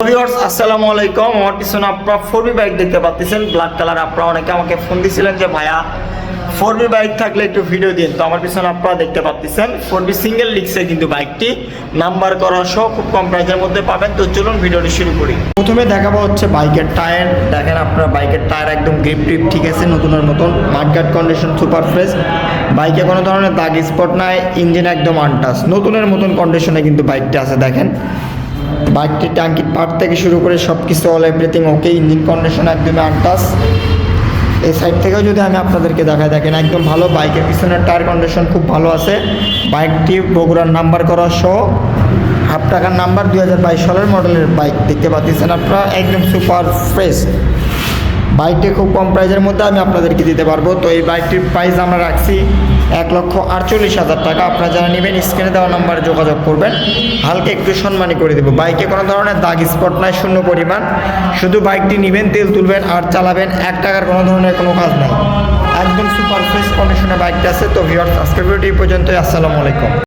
আসসালামু আলাইকুম। আমার পিছনে আপনারা ফোর বি বাইক দেখতে পাচ্ছেন। ব্ল্যাক কালার আপনারা অনেকে আমাকে ফোন দিছিলেন যে, ভাইয়া ফোর বি বাইক থাকলে একটু ভিডিও দিন। তো আমার পিছনে আপনারা দেখতে পাচ্ছেন ফোর বি সিঙ্গেল লিক্সে কিন্তু বাইকটি নাম্বার করা সহ খুব কম প্রাইসের মধ্যে পাবেন। তো চলুন ভিডিওটি শুরু করি। প্রথমে দেখাবো হচ্ছে বাইকের টায়ার দেখেন আপনার বাইকের টায়ার একদম গ্রিপ ট্রিপ ঠিক আছে, নতুনের মতন। মাঠঘাট কন্ডিশন সুপার ফ্রেশ বাইকে কোনো ধরনের দাগ স্পট নাই ইঞ্জিন একদম আনটাস নতুনের মতন কন্ডিশনে কিন্তু বাইকটা আছে, দেখেন। বাইকটির ট্যাঙ্কির পার্ট থেকে শুরু করে সব কিছু all everything okay engine condition একদমই আনটাস এই সাইড থেকেও যদি আমি আপনাদেরকে দেখাই, দেখেন একদম ভালো, বাইকের পিছনের টায়ার কন্ডিশন খুব ভালো আছে। বাইকটি বগুড়ার নাম্বার করা সহ হাফ টাকার নাম্বার দুই হাজার বাইশ সালের মডেলের বাইক দেখতে পাচ্ছেন আপনারা? একদম সুপার ফ্রেশ বাইকটি খুব কম প্রাইসের মধ্যে আমি আপনাদেরকে দিতে পারব। তো এই বাইকটির প্রাইস আমরা রাখছি এক লক্ষ আটচল্লিশ হাজার টাকা। আপনারা যারা নেবেন স্ক্রিনে দেওয়া নাম্বারে যোগাযোগ করবেন। হালকা একটু সম্মানী করে দেবো। বাইকে কোনো ধরনের দাগ স্পট নাই, শূন্য পরিমাণ। শুধু বাইকটি নেবেন, তেল তুলবেন আর চালাবেন, এক টাকার কোনো ধরনের কোনো কাজ নাই। একদম সুপার ফ্রেশ কন্ডিশনে বাইকটা আছে। তো ভিওর সাবস্ক্রাইবারটি পর্যন্তই। আসসালামু আলাইকুম।